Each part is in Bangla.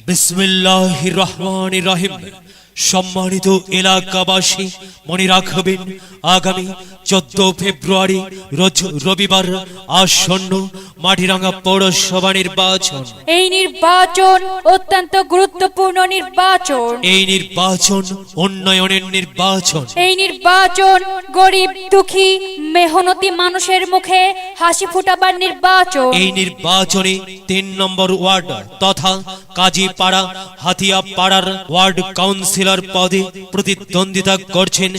বিসমিল্লাহ রহমান রহিম। সম্মানিত এলাকাবাসী মনে রাখবেন আগামী চোদ্দ ফেব্রুয়ারি রোজ রবিবার আসন্ন মাটিরাঙ্গা পৌরসভা নির্বাচন। এই নির্বাচন অত্যন্ত গুরুত্বপূর্ণ নির্বাচন। এই নির্বাচন উন্নয়নের নির্বাচন। এই নির্বাচন গরিব দুঃখী মেহনতি মানুষের মুখে হাসি ফুটাবার নির্বাচন। এই নির্বাচনে তিন নম্বর ওয়ার্ড তথা কাজীপাড়া হাতিয়াপাড়ার ওয়ার্ড কাউন্সিলর পদে প্রতিদ্বন্দ্বিতা করছেন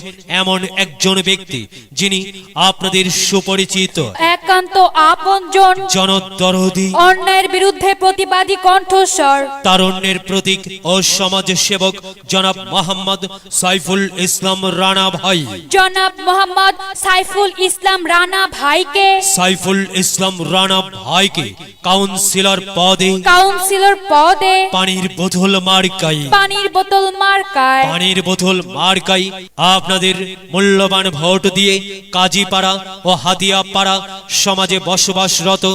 এমন একজন ব্যক্তি যিনি আপনাদের সুপরিচিত। একান্ত আপনজন। জনদরদি। অন্যায়ের বিরুদ্ধে প্রতিবাদী কণ্ঠস্বর। তারুণ্যের প্রতীক ও সমাজ সেবক জনাব মোহাম্মদ সাইফুল ইসলাম রানা ভাই। জনাব মোহাম্মদ সাইফুল ইসলাম রানা ভাইকে। সাইফুল ইসলাম রানা ভাইকে কাউন্সিলর পদে। কাউন্সিলর পদে। পানির বোতল মার্কাই পানির বোতল মার্কায়। পানির বোতল মার্কাই আপনাদের মূল্যবান ভোট দিয়ে কাজীপাড়া ও হাতিয়াপাড়া সমাজে বসবাসরত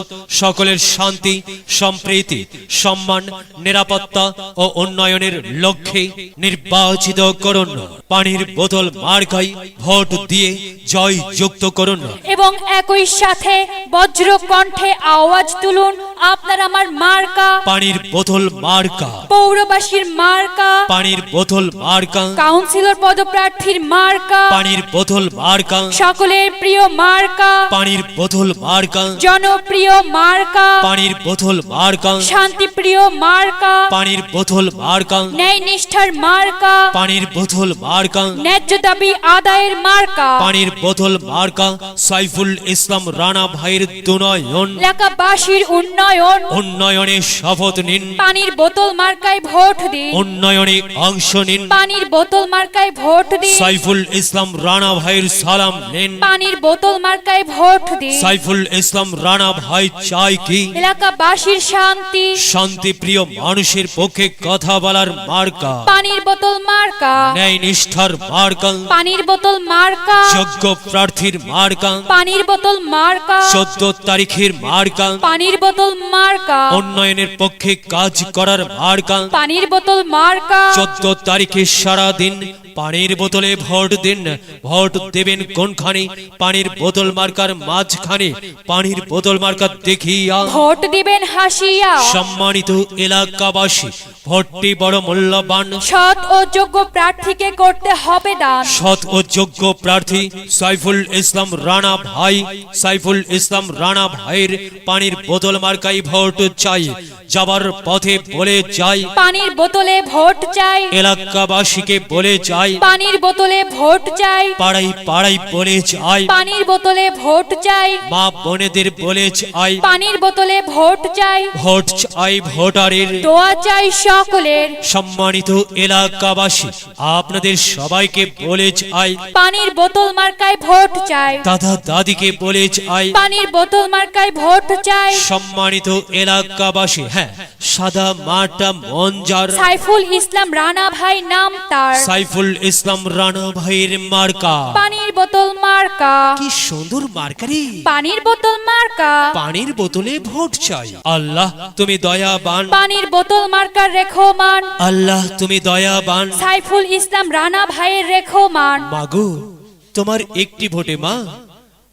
সকলের শান্তি, সম্প্রীতি, সম্মান, নিরাপত্তা ও উন্নয়নের লক্ষ্যে নির্বাচিত করুন। পানির বোতল মার্কাই ভোট দিয়ে জয় যুক্ত করুন। এবং একই সাথে বজ্র কণ্ঠে আওয়াজ তুলুন। আপনার আমার মার্কা। পানির বোতল মার্কা। পৌরবাসীর মার্কা। পানির বোতল মার্কা। কাউন্সিলর পদপ্রার্থীর মার্কা। পানির বোতল মার্কা। সকলের প্রিয় মার্কা। পানির বোতল মার্কা। জনপ্রিয় মার্কা। পানির বোতল মার্কা। শান্তিপ্রিয় মার্কা। পানির বোতল মার্কা। ন্যায় নিষ্ঠার মার্কা। পানির বোতল মার্কা। ন্যায্য দাবি আদায়ের মার্কা। পানির বোতল মার্কা। সাইফুল ইসলাম রানা ভাইয়ের দুনয়ন। এলাকাবাসীর উন্নয়ন। উন্নয়নে। শপথ নিন। পানির বোতল মার্কায় ভোট দিন। উন্নয়নে অংশ নিন। পানির বোতল মার্কায় ভোট দিন। সাইফুল ইসলাম রানা ভাইয়ের সালাম নিন। পানির বোতল মার্কায় ভোট দিন। সাইফুল ইসলাম রানা ভাই চাই কি? এলাকাবাসীর শান্তি। শান্তিপ্রিয় মানুষের পক্ষে কথা বলার মার্কা। পানির বোতল মার্কা। ন্যায় নিষ্ঠার মার্কা। পানির বোতল মার্কা। যোগ্য প্রার্থীর মার্কা। পানির বোতল মার্কা। চোদ্দ তারিখের মার্কা। পানির বোতল মার্কা। উন্নয়নের পক্ষে কাজ করার মার্কা। পানির বোতল মার্কা। চোদ্দ তারিখে সারা দিন পানির বোতলে ভোট দিন। ভোট দেবেন কোনখানে? পানির বোতল মার্কার মাঝখানে। পানির বোতল মার্কা দেখিয়া। ভোট দিবেন হাসিয়া। সম্মানিত এলাকাবাসী ভোটটি বড় মূল্যবান। সৎ ও যোগ্য প্রার্থীকে করতে হবে দান। সৎ ও যোগ্য প্রার্থী সাইফুল ইসলাম রানা ভাই। সাইফুল ইসলাম রানা ভাইয়ের পানির বোতল ভোট চাই যাবার পথে বলে যাই। পানির বোতলে ভোট চাই। এলাকাবাসীকে বলে যাই। পানির বোতলে ভোট চাই। পাড়াই পাড়াই বলে যাই। পানির বোতলে ভোট চাই। মা বোনেদের বলে যাই। পানির বোতলে ভোট চাই। ভোট চাই ভোটারের। দোয়া চাই সকলের। সম্মানিত এলাকাবাসী আপনাদের সবাইকে বলে যাই। পানির বোতল মার্কায় ভোট চাই। দাদা দাদিকে বলে যাই। পানির বোতল মার্কায় ভোট চাই। সম্মানিত এলাকাবাসী হ্যাঁ সাদা মাটা মঞ্জার সাইফুল ইসলাম রানা ভাই নাম তার। সাইফুল ইসলাম রানা ভাইয়ের মার্কা। পানির বোতল মার্কা। কি সুন্দর মার্কারি পানির বোতল মার্কা। পানির বোতলে ভোট চাই। আল্লাহ তুমি দয়াবান। পানির বোতল মার্কার রেখোমান। আল্লাহ তুমি দয়াবান। সাইফুল ইসলাম রানা ভাইয়ের রেখোমান। মাগো তোমার একটি ভোটে মা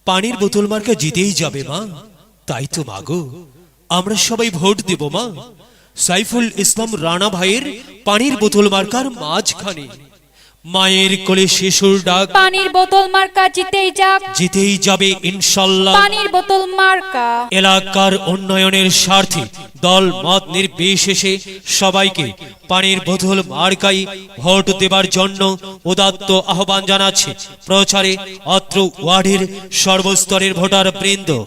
পানির বোতল মার্কা জিতেই যাবে মা। তাই তো মাগো। আমরা সবাই ভোট দেব মা। সাইফুল ইসলাম রানা ভাইয়ের পানির বোতল মার্কার মাঝখানে। মায়ের কোলে শিশুর ডাক। পানির বোতল মার্কা জিতেই যাক। জিতেই যাবে ইনশাল্লাহ। পানির বোতল মার্কা। এলাকার উন্নয়নের স্বার্থে দল মত নির্বিশেষে সবাইকে পানির বোতল মার্কাই ভোট দেবার জন্য উদাত্ত আহ্বান জানাচ্ছে প্রচারে অত্র ওয়ার্ডের সর্বস্তরের ভোটার বৃন্দ।